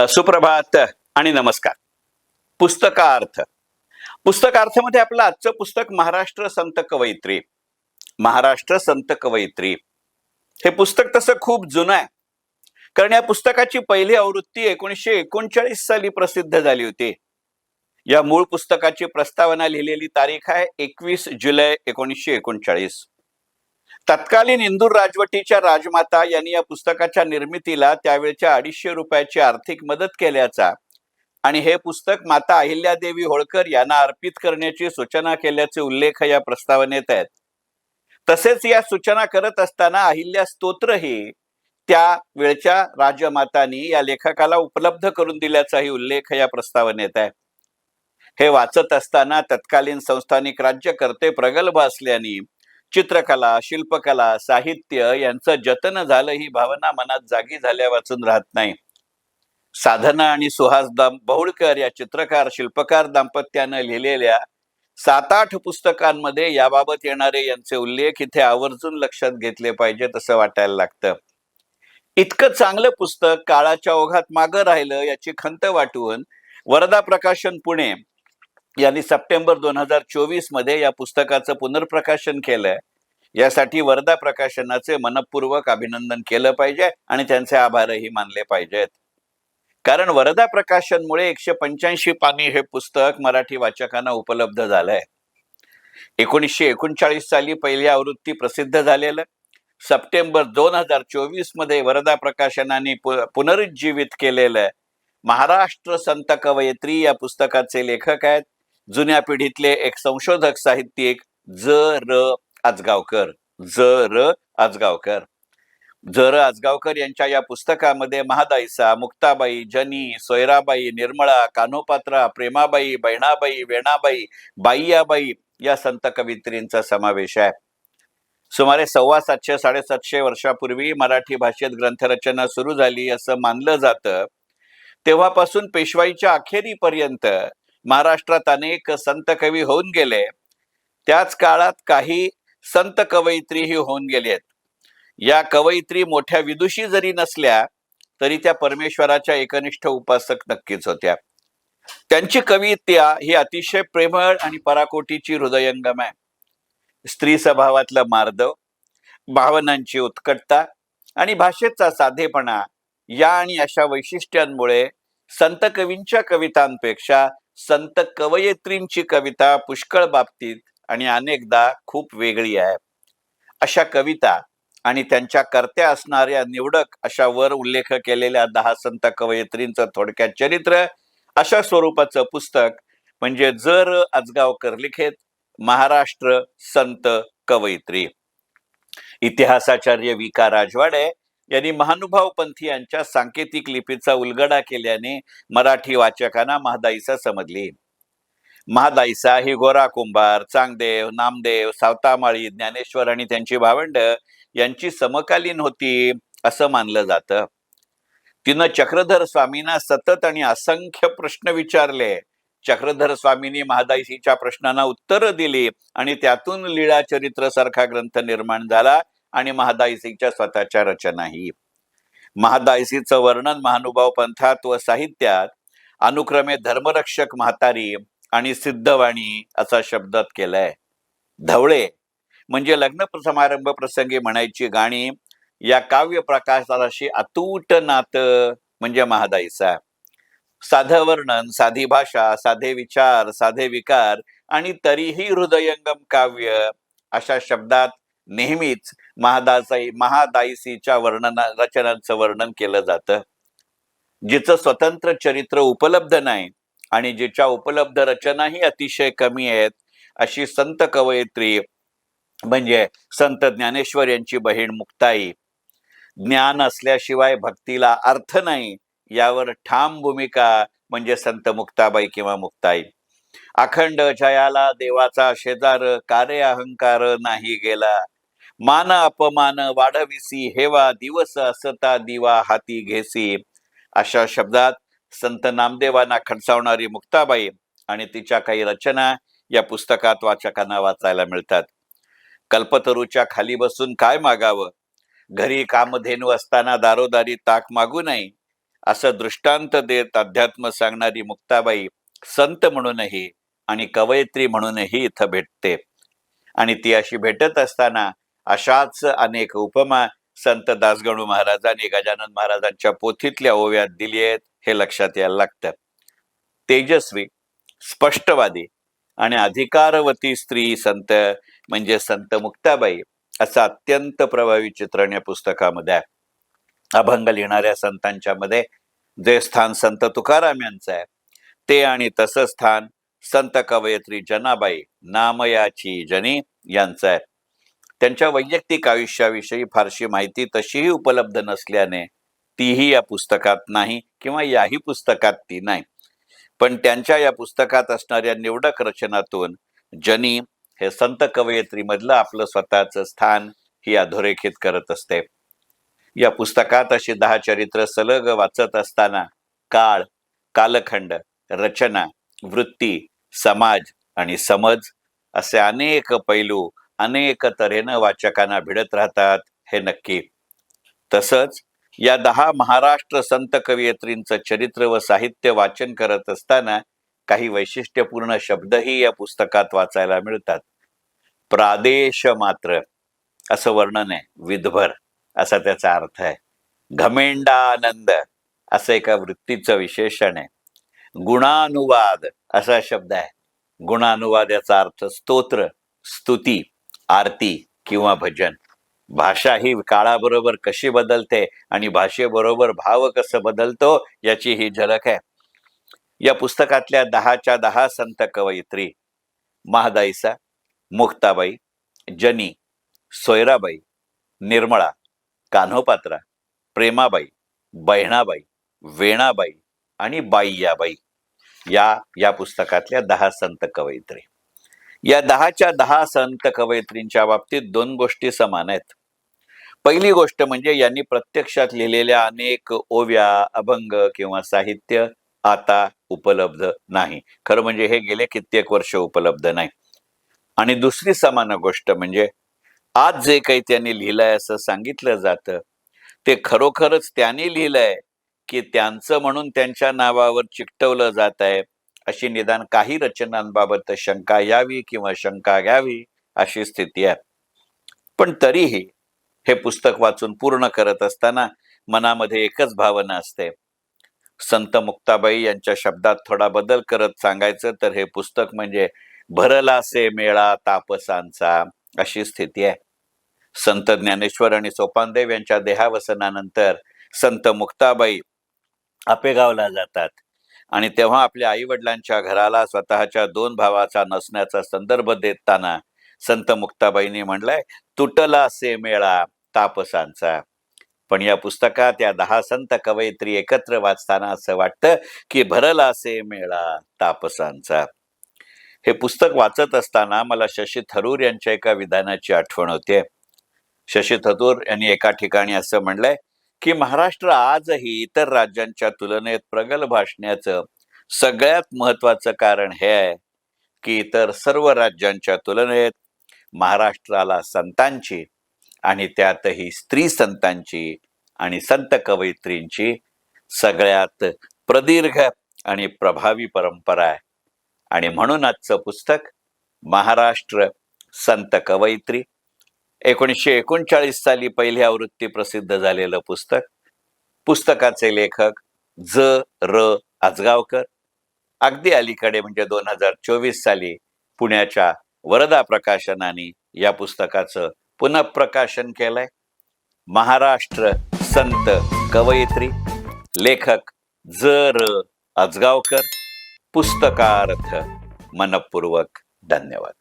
सुप्रभात आणि नमस्कार. पुस्तकार्थ. पुस्तकार्थमध्ये आपलं आजचं पुस्तक महाराष्ट्र संत कवयित्री. महाराष्ट्र संत कवयित्री. हे पुस्तक तसं खूप जुनं आहे. कारण या पुस्तकाची पहिली आवृत्ती एकोणीसशे एकोणचाळीस साली प्रसिद्ध झाली होती. या मूळ पुस्तकाची प्रस्तावना लिहिलेली तारीख आहे एकवीस जुलै एकोणीसशे एकोणचाळीस. तत्कालीन इंदूर राजवटीच्या राजमाता यांनी या पुस्तकाच्या निर्मितीला त्यावेळच्या अडीचशे रुपयाची आर्थिक मदत केल्याचा आणि हे पुस्तक माता अहिल्यादेवी होळकर यांना अर्पित करण्याची सूचना केल्याचे उल्लेख या प्रस्तावनेत आहेत. तसेच या सूचना करत असताना अहिल्या स्तोत्रही त्या वेळच्या राजमातांनी या लेखकाला उपलब्ध करून दिल्याचाही उल्लेख या प्रस्तावनेत आहे. हे वाचत असताना तत्कालीन संस्थानिक राज्यकर्ते प्रगल्भ असल्याने चित्रकला शिल्पकला साहित्य यांचं जतन झालं ही भावना मनात जागी झाल्या वाचून राहत नाही. साधना आणि सुहास दाम बहुळकर या चित्रकार शिल्पकार दाम्पत्यानं लिहिलेल्या सात आठ पुस्तकांमध्ये याबाबत येणारे यांचे उल्लेख इथे आवर्जून लक्षात घेतले पाहिजेत असं वाटायला लागतं. इतकं चांगलं पुस्तक काळाच्या ओघात मागं राहिलं याची खंत वाटून वरदा प्रकाशन पुणे यांनी सप्टेंबर दोन हजार चोवीसमध्ये या पुस्तकाचं पुनर्प्रकाशन केलंय. यासाठी वरदा प्रकाशनाचे मनपूर्वक अभिनंदन केलं पाहिजे आणि त्यांचे आभारही मानले पाहिजेत. कारण वरदा प्रकाशनमुळे एकशे पंच्याऐंशी पानी हे पुस्तक मराठी वाचकांना उपलब्ध झालंय. एकोणीसशे एकोणचाळीस साली पहिली आवृत्ती प्रसिद्ध झालेलं. सप्टेंबर दोन हजार चोवीसमध्ये वरदा प्रकाशनाने पु- पुनरुज्जीवित केलेलं महाराष्ट्र संत कवयित्री या पुस्तकाचे लेखक आहेत. जुन्या पिढीतले एक संशोधक साहित्यिक ज र आजगावकर. ज र आजगावकर. ज र आजगावकर यांच्या या पुस्तकामध्ये महादाईसा मुक्ताबाई जनी सोयराबाई निर्मळा कान्होपात्रा प्रेमाबाई बहिणाबाई वेणाबाई बाईयाबाई या संत कवित्रींचा समावेश आहे. सुमारे सव्वा सातशे साडेसातशे वर्षापूर्वी मराठी भाषेत ग्रंथरचना सुरू झाली असं मानलं जातं. तेव्हापासून पेशवाईच्या अखेरीपर्यंत महाराष्ट्रात अनेक संत कवी होऊन गेले. त्याच काळात काही संत कवयित्रीही होऊन गेलेत या कवयित्री मोठ्या विदुषी जरी नसल्या तरी त्या परमेश्वराच्या एकनिष्ठ उपासक नक्कीच होत्या. त्यांची कवित्या ही अतिशय प्रेमळ आणि पराकोटीची हृदयंगम आहे. स्त्री स्वभावातलं मार्दव भावनांची उत्कटता आणि भाषेचा साधेपणा या आणि अशा वैशिष्ट्यांमुळे संत कवींच्या कवितांपेक्षा संत कवयित्रींची कविता पुष्कळ बाबतीत आणि अनेकदा खूप वेगळी आहे. अशा कविता आणि त्यांच्या कर्त्या असणाऱ्या निवडक अशा वर उल्लेख केलेल्या दहा संत कवयित्रींचं थोडक्यात चरित्र अशा स्वरूपाचं पुस्तक म्हणजे जर आजगावकर लिखेत महाराष्ट्र संत कवयित्री. इतिहासाचार्य विका राजवाडे यांनी महानुभाव पंथी यांच्या सांकेतिक लिपीचा उलगडा केल्याने मराठी वाचकांना महादाईसा समजली. महादाईसा ही गोरा कुंभार चांगदेव नामदेव सावतामाळी ज्ञानेश्वर आणि त्यांची भावंड यांची समकालीन होती असं मानलं जातं. तिनं चक्रधर स्वामींना सतत आणि असंख्य प्रश्न विचारले. चक्रधर स्वामींनी महादाईसीच्या प्रश्नांना उत्तरं दिली आणि त्यातून लीळा चरित्र सारखा ग्रंथ निर्माण झाला. आणि महादायसीच्या स्वतःच्या रचनाही. महादायसीचं वर्णन महानुभाव पंथात व साहित्यात अनुक्रमे धर्मरक्षक म्हातारी आणि सिद्धवाणी असा शब्दात केलाय. धवळे म्हणजे लग्न समारंभ प्रसंगी म्हणायची गाणी या काव्य प्रकाशाशी अतूट नातं म्हणजे महादायीचा साधं वर्णन साधी भाषा साधे विचार साधे विकार आणि तरीही हृदयंगम काव्य अशा शब्दात नेहमीच महादासाई महादायसीच्या वर्णना रचनांचं वर्णन केलं जातं. जिचं स्वतंत्र चरित्र उपलब्ध नाही आणि जिच्या उपलब्ध रचनाही अतिशय कमी आहेत अशी संत कवयित्री म्हणजे संत ज्ञानेश्वर यांची बहीण मुक्ताई. ज्ञान असल्याशिवाय भक्तीला अर्थ नाही यावर ठाम भूमिका म्हणजे संत मुक्ताबाई किंवा मुक्ताई. अखंड जयाला देवाचा शेजार कार्य अहंकार नाही गेला. मान अपमान वाढविसी हेवा दिवस असता दिवा हाती घेसी. अशा शब्दात संत नामदेवांना खडसावणारी मुक्ताबाई आणि तिच्या काही रचना या पुस्तकात वाचकांना वाचायला मिळतात. कल्पतरूच्या खाली बसून काय मागावं? घरी कामधेनू असताना दारोदारी ताक मागू नये असं दृष्टांत देत अध्यात्म सांगणारी मुक्ताबाई संत म्हणूनही आणि कवयित्री म्हणूनही इथं भेटते. आणि ती अशी भेटत असताना अशाच अनेक उपमा संत दासगणू महाराजांनी गजानन महाराजांच्या पोथीतल्या ओव्यात दिली आहेत हे लक्षात यायला लागतं. तेजस्वी स्पष्टवादी आणि अधिकारवती स्त्री संत म्हणजे संत मुक्ताबाई असं अत्यंत प्रभावी चित्रण या पुस्तकामध्ये आहे. अभंग लिहिणाऱ्या संतांच्या मध्ये जे स्थान संत तुकाराम यांचं आहे ते आणि तसं स्थान संत कवयत्री जनाबाई नामयाची जनी यांचं आहे. त्यांच्या वैयक्तिक आयुष्याविषयी फारशी माहिती तशीही उपलब्ध नसल्याने तीही या पुस्तकात नाही किंवा याही पुस्तकात ती नाही. पण त्यांच्या या पुस्तकात असणाऱ्या निवडक रचनातून जनी हे संत कवयित्रीमधलं आपलं स्वतःचं स्थान ही अधोरेखित करत असते. या पुस्तकात अशी दहा चरित्र सलग वाचत असताना काळ कालखंड रचना वृत्ती समाज आणि समज असे अनेक पैलू अनेक तऱ्हेनं वाचकांना भिडत राहतात हे नक्की. तसंच या दहा महाराष्ट्र संत कवयित्रींचं चरित्र व साहित्य वाचन करत असताना काही वैशिष्ट्यपूर्ण शब्दही या पुस्तकात वाचायला मिळतात. प्रादेश मात्र असं वर्णन आहे विधभर असा त्याचा अर्थ आहे. घमेंडानंद असं एका वृत्तीचं विशेषण आहे. गुणानुवाद असा शब्द आहे. गुणानुवाद याचा अर्थ स्तोत्र स्तुती. आरती किंवा भजन. भाषा ही काळाबरोबर कशी बदलते आणि भाषेबरोबर भाव कसं बदलतो याची ही झलक आहे. या पुस्तकातल्या दहाच्या दहा संत कवयित्री महादाईसा मुक्ताबाई जनी सोयराबाई निर्मळा कान्होपात्रा प्रेमाबाई बहिणाबाई वेणाबाई आणि बाईयाबाई या या पुस्तकातल्या दहा संत कवयित्री. या दहाच्या दहा संत कवयित्रींच्या बाबतीत दोन गोष्टी समान आहेत. पहिली गोष्ट म्हणजे यांनी प्रत्यक्षात लिहिलेल्या अनेक ओव्या अभंग किंवा साहित्य आता उपलब्ध नाही. खरं म्हणजे हे गेले कित्येक वर्ष उपलब्ध नाही. आणि दुसरी समान गोष्ट म्हणजे आज जे काही त्यांनी लिहिलंय असं सांगितलं जातं ते खरोखरच त्यांनी लिहिलंय की त्यांचं म्हणून त्यांच्या नावावर चिकटवलं जात आहे अशी निदान काही रचनांबाबत शंका यावी किंवा शंका घ्यावी अशी स्थिती आहे. पण तरीही हे पुस्तक वाचून पूर्ण करत असताना मनामध्ये एकच भावना असते. संत मुक्ताबाई यांच्या शब्दात थोडा बदल करत सांगायचं तर हे पुस्तक म्हणजे भरलासे मेळा तापसांचा अशी स्थिती आहे. संत ज्ञानेश्वर आणि सोपानदेव यांच्या देहावसनानंतर संत मुक्ताबाई आपेगावला जातात. आणि तेव्हा आपल्या आई वडिलांच्या घराला स्वतःच्या दोन भावाचा नसण्याचा संदर्भ देताना संत मुक्ताबाईंनी म्हणलंय तुटला से मेळा तापसांचा. पण या पुस्तकात या दहा संत कवयित्री एकत्र वाचताना असं वाटतं की भरला से मेळा तापसांचा. हे पुस्तक वाचत असताना मला शशी थरूर यांच्या एका विधानाची आठवण होते. शशी थरूर यांनी एका ठिकाणी असं म्हणलंय की महाराष्ट्र आजही इतर राज्यांच्या तुलनेत प्रगल्भ असण्याचं सगळ्यात महत्वाचं कारण हे आहे की इतर सर्व राज्यांच्या तुलनेत महाराष्ट्राला संतांची आणि त्यातही स्त्री संतांची आणि संत कवयित्रींची सगळ्यात प्रदीर्घ आणि प्रभावी परंपरा आहे. आणि म्हणून आजचं पुस्तक महाराष्ट्र संत कवयित्री. एकोणीसशे एकोणचाळीस साली पहिली आवृत्ती प्रसिद्ध झालेलं पुस्तक. पुस्तकाचे लेखक ज. र. आजगावकर. अगदी अलीकडे म्हणजे दोन हजार चोवीस साली पुण्याच्या वरदा प्रकाशनाने या पुस्तकाचं पुनःप्रकाशन केलंय. महाराष्ट्र संत कवयित्री लेखक ज. र. आजगावकर. पुस्तकार्थ मनपूर्वक धन्यवाद.